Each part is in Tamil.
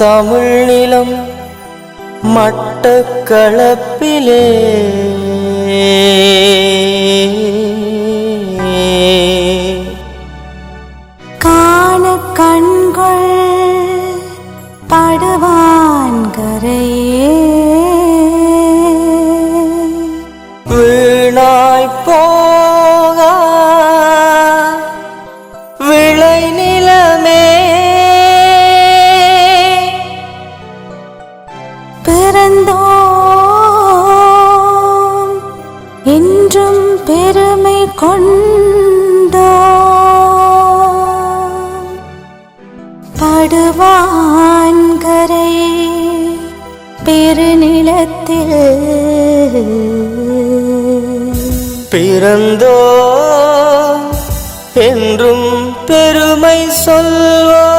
தமிழ் நிலம் மட்டக்களப்பிலே. காண கண்கள் படுவான்கரையே வீணாய் என்றும் பெருமை கொண்டோம் படுவான்கரை பெருநிலத்தில். பிறந்தோ என்றும் பெருமை சொல்வோ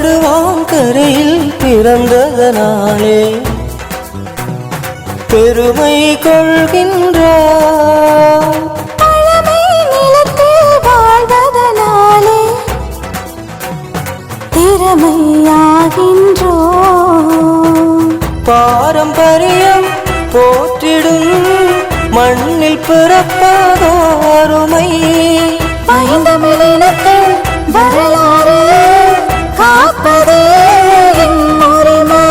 படுவாங்கரையில் பிறந்ததனாலே பெருமை நிலத்தில் வாழ்வதனாலே திறமையாகின்றோம். பாரம்பரியம் போற்றிடும் மண்ணில் பிறப்பதோருமை வரலாறு காப்பதே உரிமை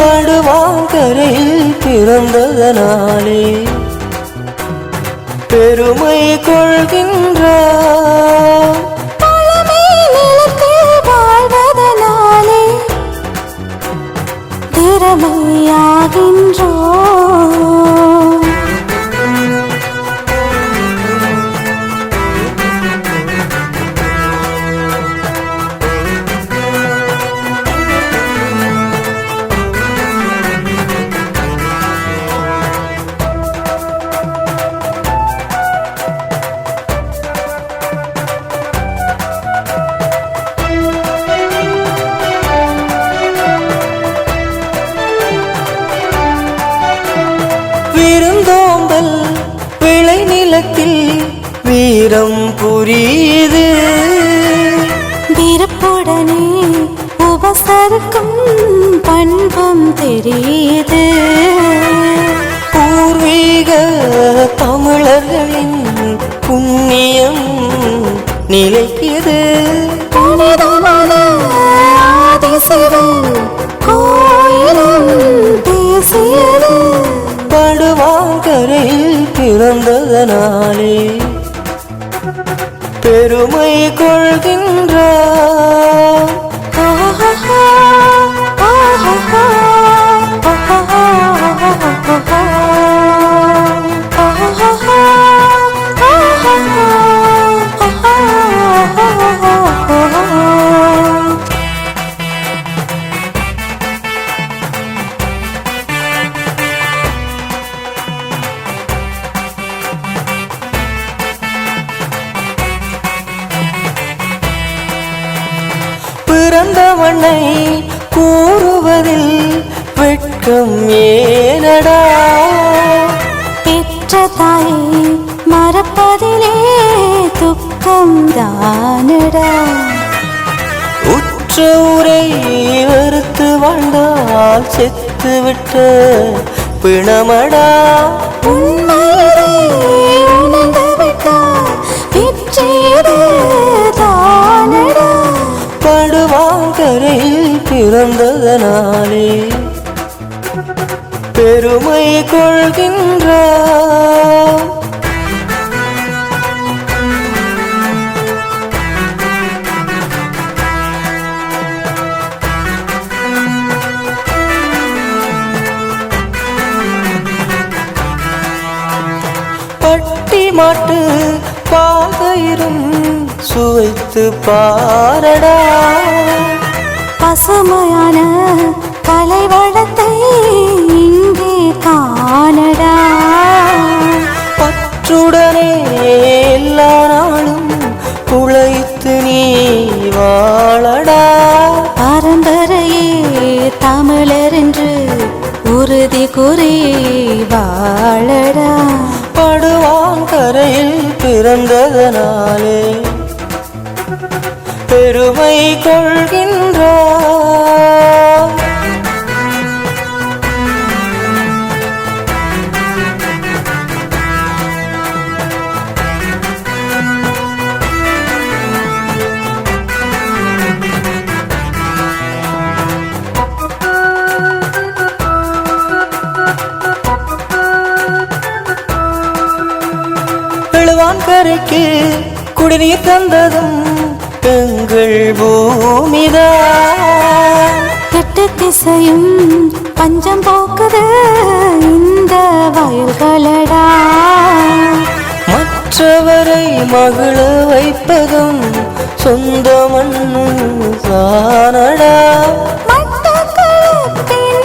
படுவாங்கரையில் பிறந்ததனாலே பெருமை கொள்கின்றார் வாழ்வதனாலே. விருந்தோம்பல் விளை நிலத்தில் வீரம் புரியுது. விருப்புடனே உபசரிக்கும் பண்பும் தெரியுது. பூர்வீக தமிழர்களின் புண்ணியம் நிலைக்குது. புனிதமான ஆதிசிவன் பிறந்ததனாலே பெருமை கொள்கின்ற பிறந்தவனை கூறுவதில் வெட்கம் ஏனடா? பெற்ற தாயை மறப்பதிலே துக்கம் தானடா? உற்ற உரை வெறுத்து வாழ்ந்தால் செத்து விட்ட பிணமடா? உண்மையிலே பிறந்ததனாலே பெருமை கொள்கின்றார் பட்டி மாட்டு பாதையிலும் சுவைத்து பாரடா. பசுமையான கலை வளத்தை இங்கே காணடா. பற்றுடனே எல்லா நாளும் உழைத்து நீ வாழடா. பரம்பரையே தமிழர் என்று உறுதி கூறி வாழடா. படுவான் கரையில் பிறந்ததனாலே. பெருமை கொள்கின்றார் எழுவான் கரைக்கு குடிநீர் தந்ததும் எங்கள் பூமிதான் கெட்ட திசையும் பஞ்சம் போக்குது. இந்த வயல்களடா. மற்றவரை மகிழ வைப்பதும் சொந்த மண்ணு தானடா. மட்டக்களப்பின்